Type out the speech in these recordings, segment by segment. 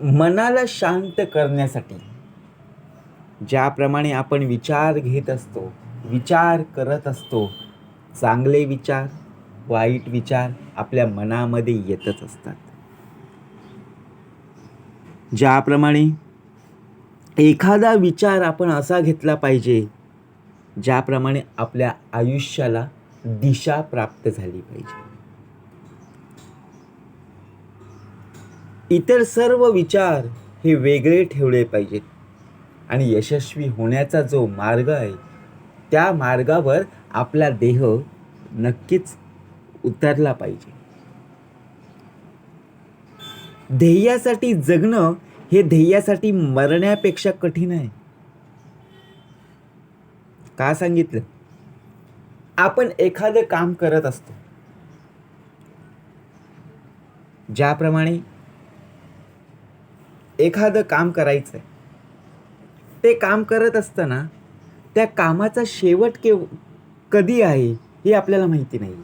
मनाला शांत करण्यासाठी ज्याप्रमाणे आपण विचार घेत असतो विचार करत असतो चांगले विचार वाईट विचार आपल्या मनामध्ये येतच असतात. ज्याप्रमाणे एखादा विचार आपण असा घेतला पाहिजे ज्याप्रमाणे आपल्या आयुष्याला दिशा प्राप्त झाली पाहिजे. इतर सर्व विचार हे वेगळे ठेवले पाहिजेत. आणि यशस्वी होण्याचा जो मार्ग आहे त्या मार्गावर आपला देह नक्कीच उतरला पाहिजे. ध्येयासाठी जगणं हे ध्येयासाठी मरण्यापेक्षा कठीण आहे. का सांगितलं? आपण एखादं काम करत असतो. ज्याप्रमाणे एखादं काम करायचं आहे ते काम करत असताना त्या कामाचा शेवट केव कधी आहे हे आपल्याला माहिती नाही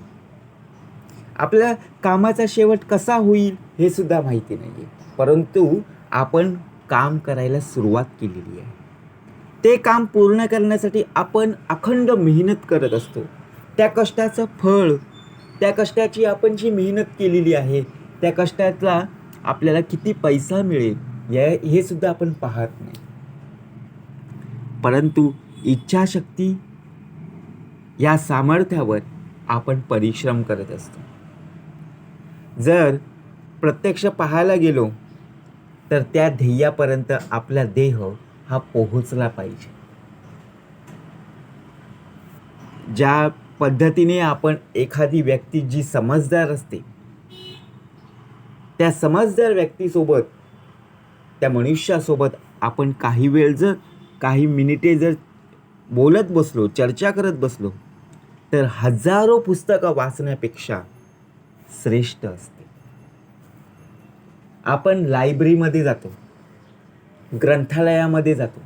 आपल्या कामाचा शेवट कसा होईल हे सुद्धा माहिती नाही आहे परंतु आपण काम करायला सुरुवात केलेली आहे. ते काम पूर्ण करण्यासाठी आपण अखंड मेहनत करत असतो. त्या कष्टाचं फळ त्या कष्टाची आपण जी मेहनत केलेली आहे त्या कष्टाचा आपल्याला किती पैसा मिळेल या हे सुद्धा आपण पाहत नाही. परंतु इच्छाशक्ती या सामर्थ्यावर आपण परिश्रम करत असतो. जर प्रत्यक्ष पाहायला गेलो तर त्या ध्येयापर्यंत आपला देह हा पोहोचला पाहिजे. ज्या पद्धतीने आपण एखादी व्यक्ती जी समजदार असते त्या समजदार व्यक्तीसोबत त्या मनुष्यासोबत आपण काही वेळ जर काही मिनिटे जर बोलत बसलो चर्चा करत बसलो तर हजारो पुस्तकं वाचण्यापेक्षा श्रेष्ठ असते. आपण लायब्ररीमध्ये जातो ग्रंथालयामध्ये जातो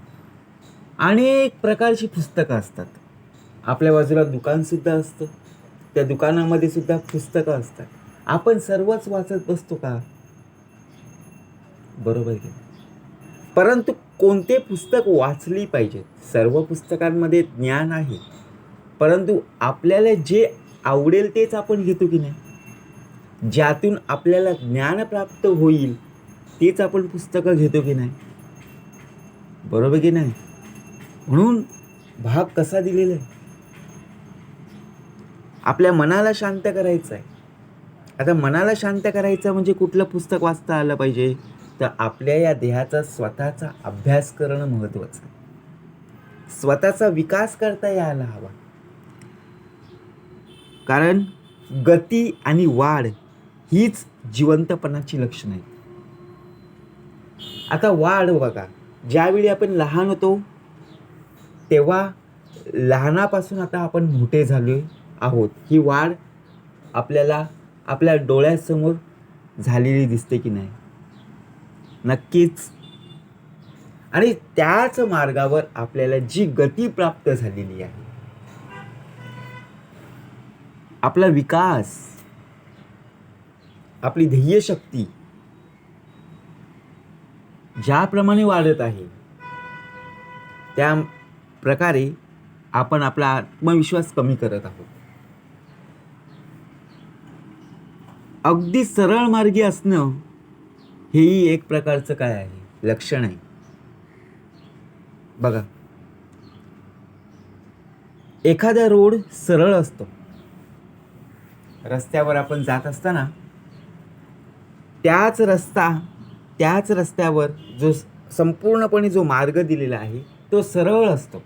अनेक प्रकारची पुस्तकं असतात. आपल्या बाजूला दुकानसुद्धा असतं त्या दुकानामध्ये सुद्धा पुस्तकं असतात. आपण सर्वच वाचत बसतो का? बरोबर की परंतु कोणते पुस्तक वाचली पाहिजेत सर्व पुस्तकांमध्ये ज्ञान आहे. परंतु आपल्याला जे आवडेल तेच आपण घेतो की नाही? ज्यातून आपल्याला ज्ञान प्राप्त होईल तेच आपण पुस्तकं घेतो की नाही? बरोबर की नाही? म्हणून भाग कसा दिलेला आहे? आपल्या मनाला शांत करायचं आहे. आता मनाला शांत करायचं म्हणजे कुठलं पुस्तक वाचता आलं पाहिजे? तर आपल्या या देहाचा स्वतःचा अभ्यास करणं महत्त्वाचं आहे. स्वतःचा विकास करता यायला हवा. कारण गती आणि वाढ हीच जिवंतपणाची लक्षणं आहेत. आता वाढ बघा. ज्यावेळी आपण लहान होतो तेव्हा लहानापासून आता आपण मोठे झालो आहोत. ही वाढ आपल्याला आपल्या डोळ्यासमोर झालेली दिसते की नाही? नक्कीच. आणि त्याच मार्गावर आपल्याला जी गती प्राप्त झालेली आहे आपला विकास आपली ध्येयशक्ती ज्याप्रमाणे वाढत आहे त्या प्रकारे आपण आपला आत्मविश्वास कमी करत आहोत. अगदी सरळ मार्गी असणं हेही एक प्रकारचं काय आहे? लक्षण आहे. बघा. एखादा रोड सरळ असतो. रस्त्यावर आपण जात असताना त्याच रस्ता त्याच रस्त्यावर जो संपूर्णपणे जो मार्ग दिलेला आहे तो सरळ असतो.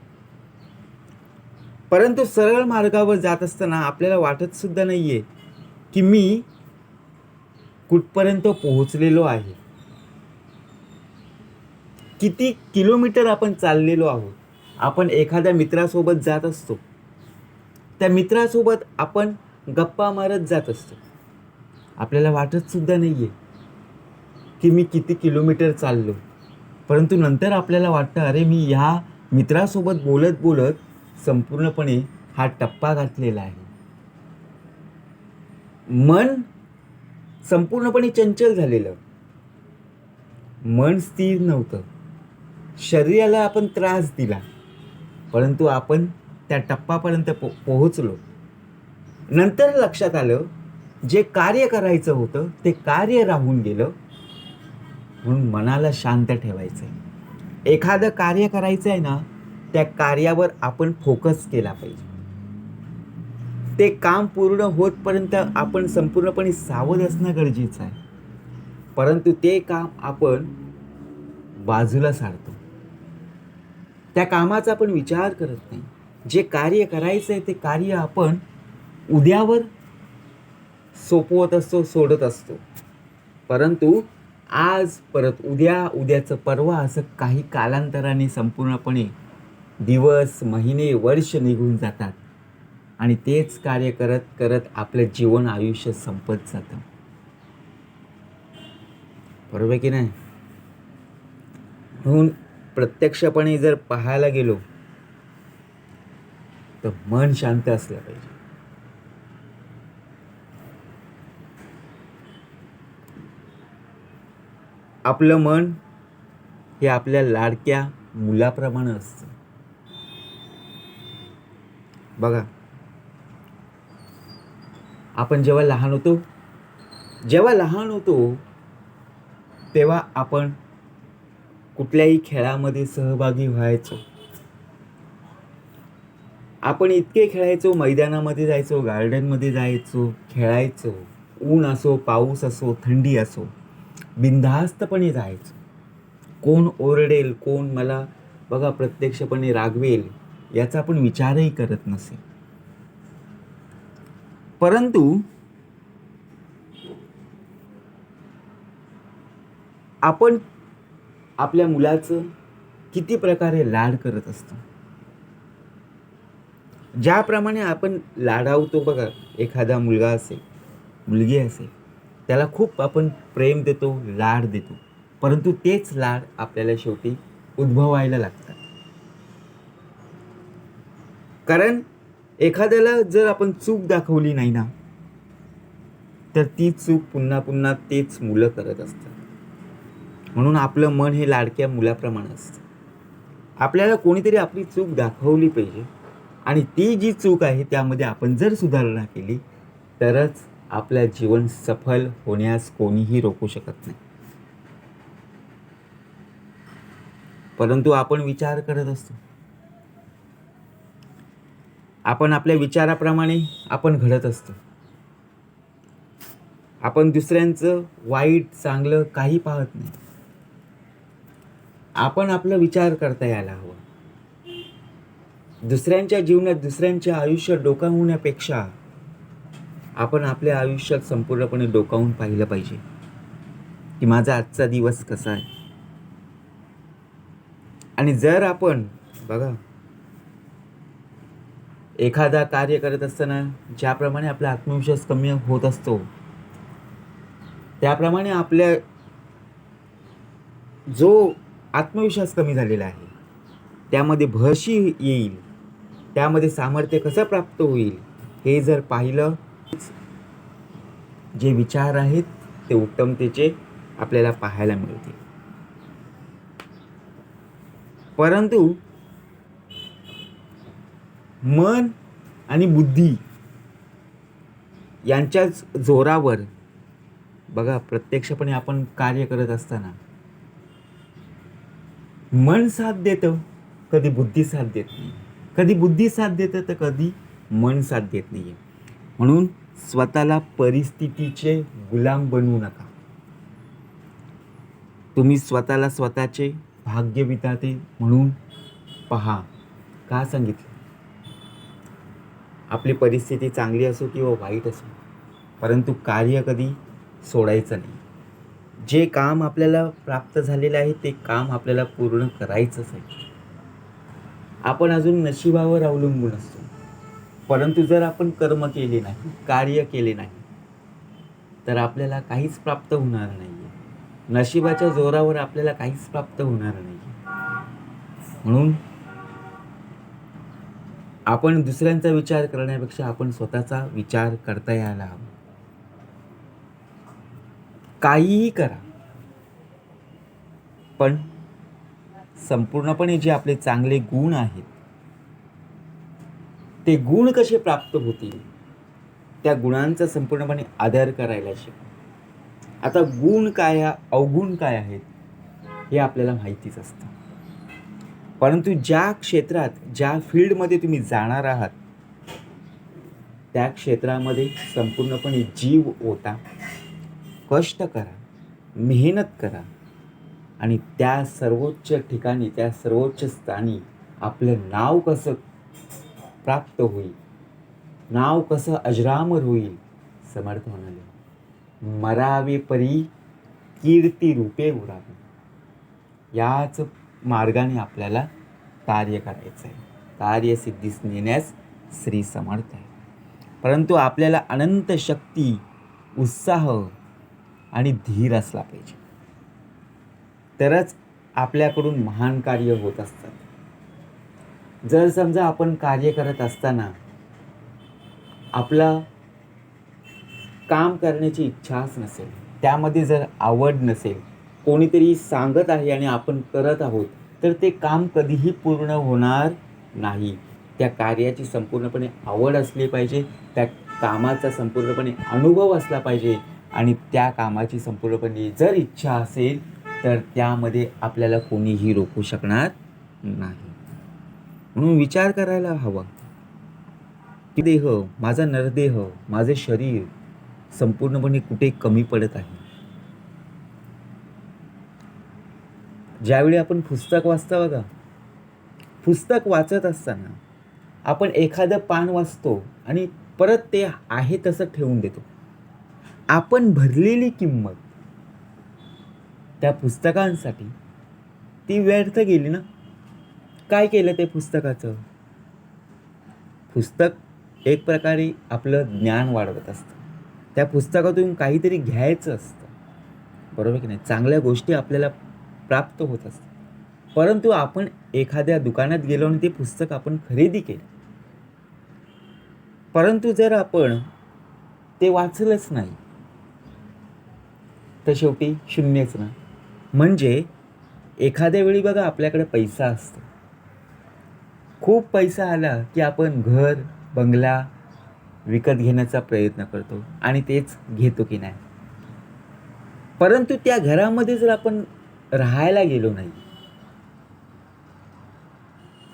परंतु सरळ मार्गावर जात असताना आपल्याला वाटत सुद्धा नाही आहे की मी कुठपर्यंत पोहोचलेलो आहे? किती किलोमीटर आपण चाललेलो आहोत? आपण एखाद्या मित्रासोबत जात असतो. त्या मित्रासोबत आपण गप्पा मारत जात असतो. आपल्याला वाटत सुद्धा नाही आहे की मी किती किलोमीटर चाललो. परंतु नंतर आपल्याला वाटतं अरे मी ह्या मित्रासोबत बोलत बोलत संपूर्णपणे हा टप्पा घातलेला आहे. मन संपूर्णपणे चंचल झालेलं. मन स्थिर नव्हतं. शरीराला आपण त्रास दिला. परंतु आपण त्या टप्पापर्यंत पो पोहोचलो. नंतर लक्षात आलं जे कार्य करायचं होतं ते कार्य राहून गेलं. म्हणून मनाला शांत ठेवायचं आहे एखादं कार्य करायचं आहे ना त्या कार्यावर आपण फोकस केला पाहिजे. ते काम पूर्ण होतपर्यंत आपण संपूर्णपणे सावध असणं गरजेचं आहे. परंतु ते काम आपण बाजूला सारतो. त्या कामाचा आपण विचार करत नाही. जे कार्य करायचं आहे ते कार्य आपण उद्यावर सोपवत असतो सोडत असतो. परंतु आज परत उद्या उद्याचं परवा असं काही कालांतराने संपूर्णपणे दिवस महिने वर्ष निघून जातात. आणि तेच कार्य करत करत आपलं जीवन आयुष्य संपत जातं. बरोबर की नाही? म्हणून प्रत्यक्षपणे जर पाहायला गेलो तर मन शांत असलं पाहिजे. आपलं मन हे आपल्या लाडक्या मुलाप्रमाणे असतं. बघा आपण जेव्हा लहान होतो जेव्हा लहान होतो तेव्हा आपण कुठल्याही खेळामध्ये सहभागी व्हायचो. आपण इतके खेळायचो मैदानामध्ये जायचो गार्डनमध्ये जायचो खेळायचो. ऊन असो पाऊस असो थंडी असो बिनधास्तपणे जायचो. कोण ओरडेल कोण मला बघा प्रत्यक्षपणे रागवेल याचा आपण विचारही करत नसे. परंतु आपण आपल्या मुलाचं किती प्रकारे लाड करत असतो? ज्याप्रमाणे आपण लाडावतो बघा एखादा मुलगा असेल मुलगी असेल त्याला खूप आपण प्रेम देतो लाड देतो. परंतु तेच लाड आपल्याला शेवटी उद्भवायला लागतात. कारण एखाद्याला जर आपण चूक दाखवली नाही ना तर ती चूक पुन्हा पुन्हा तेच मुलं करत असतात. म्हणून आपलं मन हे लाडक्या मुलाप्रमाणे असतं. आपल्याला कोणीतरी आपली चूक दाखवली पाहिजे आणि ती जी चूक आहे त्यामध्ये आपण जर सुधारणा केली तरच आपलं जीवन सफल होण्यास कोणीही रोखू शकत नाही. परंतु आपण विचार करत असतो. आपण आपल्या विचाराप्रमाणे आपण घडत असतो. आपण दुसऱ्यांचं वाईट चांगलं काही पाहत नाही. आपण आपला विचार करता यायला हवा. दुसऱ्यांच्या जीवनात दुसऱ्यांच्या आयुष्य डोकावण्यापेक्षा आपण आपल्या आयुष्यात संपूर्णपणे डोकावून पाहिलं पाहिजे की माझा आजचा दिवस कसा आहे. आणि जर आपण बघा एखादा कार्य करत असताना ज्याप्रमाणे आपला आत्मविश्वास कमी होत असतो त्याप्रमाणे आपल्या जो आत्मविश्वास कमी झालेला आहे त्यामध्ये भरशी येईल त्यामध्ये सामर्थ्य कसं प्राप्त होईल हे जर पाहिलं जे विचार आहेत ते उत्तमतेचे आपल्याला पाहायला मिळतील. परंतु मन आणि बुद्धी यांच्याच जोरावर बघा प्रत्यक्षपणे आपण कार्य करत असताना मन साथ देतं कधी बुद्धी साथ देत नाही. कधी बुद्धी साथ देतं तर कधी मन साथ देत नाही म्हणून स्वतःला परिस्थितीचे गुलाम बनवू नका. तुम्ही स्वतःला स्वतःचे भाग्य विताते म्हणून पहा. का सांगितलं? आपली परिस्थिती चांगली असो किंवा वाईट असो परंतु कार्य कधी सोडायचं नाही. जे काम आपल्याला प्राप्त झालेलं आहे ते काम आपल्याला पूर्ण करायचंच आहे. आपण अजून नशिबावर अवलंबून असतो परंतु जर आपण कर्म केले नाही कार्य केले नाही तर आपल्याला काहीच प्राप्त होणार नाही नशिबाच्या जोरावर आपल्याला काहीच प्राप्त होणार नाही म्हणून आपण दुसऱ्यांचा विचार करण्यापेक्षा आपण स्वतःचा विचार करता यायला हवा. काहीही करा. पण संपूर्णपणे जे आपले चांगले गुण आहेत ते गुण कसे प्राप्त होतील त्या गुणांचा संपूर्णपणे आदर करायला शिका. आता गुण काय अवगुण काय आहेत हे आपल्याला माहितीच असतं. परंतु ज्या क्षेत्रात ज्या फील्डमध्ये तुम्ही जाणार आहात त्या क्षेत्रामध्ये संपूर्णपणे जीव ओता. कष्ट करा मेहनत करा आणि त्या सर्वोच्च ठिकाणी त्या सर्वोच्च स्थानी आपलं नाव कसं प्राप्त होईल नाव कसं अजरामर होईल समर्थ म्हणाले. मरावे परी कीर्ती रूपे उरावे. याच मार्गाने आपल्याला कार्य करायचं आहे कार्यसिद्धीस नेण्यास श्री समर्थ आहे. परंतु आपल्याला अनंत शक्ती उत्साह आणि धीर असला पाहिजे. तरच आपल्याकडून महान कार्य होत असतात. जर समजा आपण कार्य करत असताना आपला काम करण्याची इच्छाच नसेल त्यामध्ये जर आवड नसेल कोणीतरी सांगत आहे आणि आपण करत आहोत तर ते काम कधीही पूर्ण होणार नाही. त्या कार्याची संपूर्णपणे आवड असली पाहिजे त्या कामाचा संपूर्णपणे अनुभव असला पाहिजे आणि त्या कामाची संपूर्णपणे जर इच्छा असेल तर त्यामध्ये आपल्याला कोणीही रोखू शकणार नाही. म्हणून विचार करायला हवा. की देह माझा नरदेह माझे शरीर संपूर्णपणे कुठे कमी पडत आहे? ज्यावेळी आपण पुस्तक वाचता बघा पुस्तक वाचत असताना आपण एखादं पान वाचतो आणि परत ते आहे तसं ठेवून देतो. आपण भरलेली किंमत त्या पुस्तकांसाठी ती व्यर्थ गेली ना? काय केलं ते पुस्तकाचं? पुस्तक एक प्रकारे आपलं ज्ञान वाढवत असतं. त्या पुस्तकातून काहीतरी घ्यायचं असतं. बरोबर की नाही? चांगल्या गोष्टी आपल्याला प्राप्त होत असतात परंतु आपण एखाद्या दुकानात गेलो आणि ते पुस्तक आपण खरेदी केलं. परंतु जर आपण ते वाचलंच नाही तर शेवटी शून्यच ना. म्हणजे एखाद्या वेळी बघा आपल्याकडे पैसा असतो. खूप पैसा आला की आपण घर बंगला विकत घेण्याचा प्रयत्न करतो आणि तेच घेतो की नाही. परंतु त्या घरामध्ये जर आपण राहायला गेलो नाही.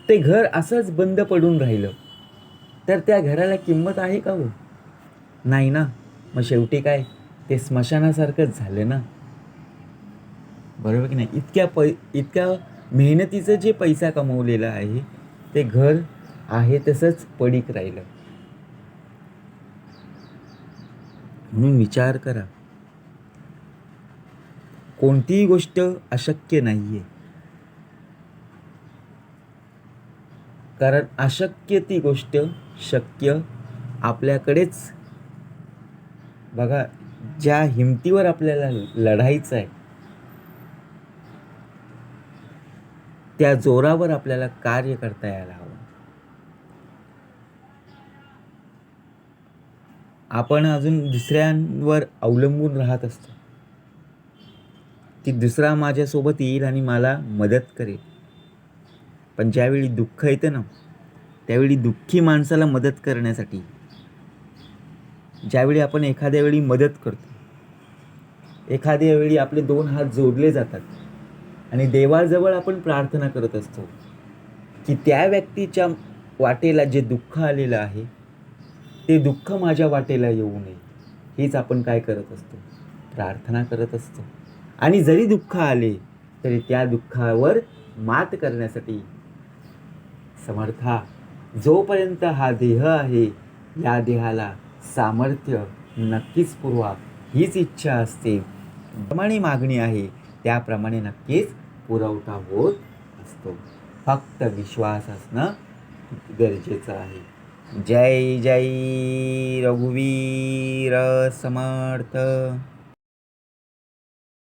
ते घर असंच बंद पडून राहिलं. तर त्या घराला किंमत आहे का हो? नाही ना. मग शेवटी काय? ते स्मशानासारखंच झालं ना. बरोबर की नाही? इतक्या पै इतक्या मेहनतीचं जे पैसा कमवलेला आहे ते घर आहे तसंच पडीक राहिलं. म्हणून विचार करा. कोणतीही गोष्ट अशक्य नाही आहे कारण अशक्य ती गोष्ट शक्य आपल्याकडेच. बघा ज्या हिमतीवर आपल्याला लढायचं आहे त्या जोरावर आपल्याला कार्य करता यायला हवं. आपण अजून दुसऱ्यांवर अवलंबून राहत असतो. की दुसरा माझ्यासोबत येईल आणि मला मदत करेल. पण ज्यावेळी दुःख येतं ना त्यावेळी दुःखी माणसाला मदत करण्यासाठी ज्यावेळी आपण एखाद्या वेळी मदत करतो एखाद्या वेळी आपले दोन हात जोडले जातात आणि देवाजवळ आपण प्रार्थना करत असतो की त्या व्यक्तीच्या वाटेला जे दुःख आलेलं आहे ते दुःख माझ्या वाटेला येऊ नये. हेच आपण काय करत असतो? प्रार्थना करत असतो. आणि जरी दुःख आले तरी त्या दुःखावर मात करण्यासाठी समर्था जोपर्यंत हा देह आहे या देहाला सामर्थ्य नक्कीच पुरवा हीच इच्छा असते. प्रमाणे मागणी आहे त्याप्रमाणे नक्कीच पुरवठा होत असतो. फक्त विश्वास असणं गरजेचं आहे. जय जय रघुवीर समर्थ.